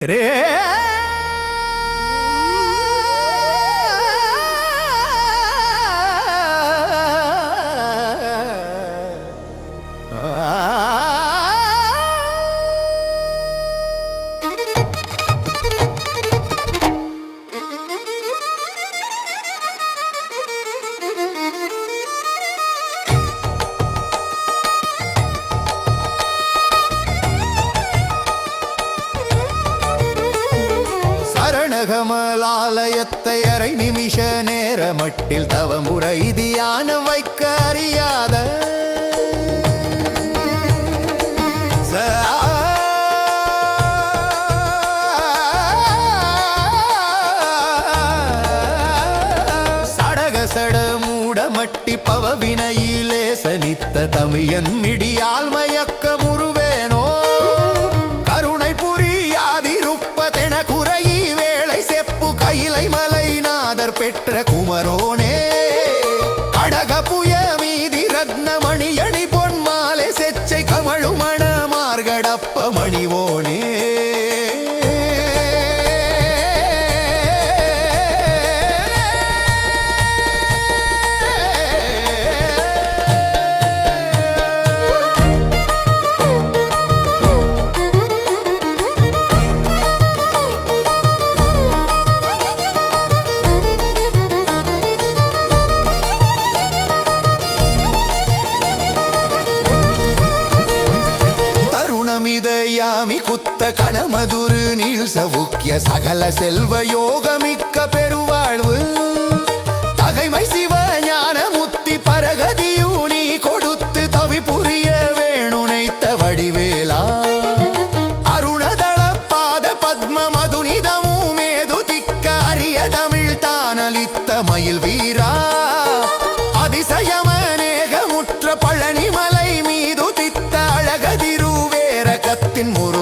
Três! சரணகமலாலயத்தை அரை நிமிஷ நேர மட்டில் தவமுறை தியானம் வைக்க அறியாத சடக சட மூடமட்டி பவவினையிலே சனித்த தமியன் மிடியால் மயக்க కుమరోనే అడగపుయ మీది రత్నమణియణి தருணமிதயாமி குத்த கணமதுரு நீள் சவுக்கிய சகல செல்வ யோகமிக்க பெருவாழ்வு. தகைமை சிவ ஞான முத்தி பரகதியூனி கொடுத்து தவி புரிய வேணுனைத்த வடிவேலா. அருணதள பாத பத்ம மதுனிதமு மேது திக்க அரிய தமிழ் மயில் வீரா. அதிசயமநேகமுற்ற பழனிமலை மீது தித்த அழகதிருவேரகத்தின் முருகோ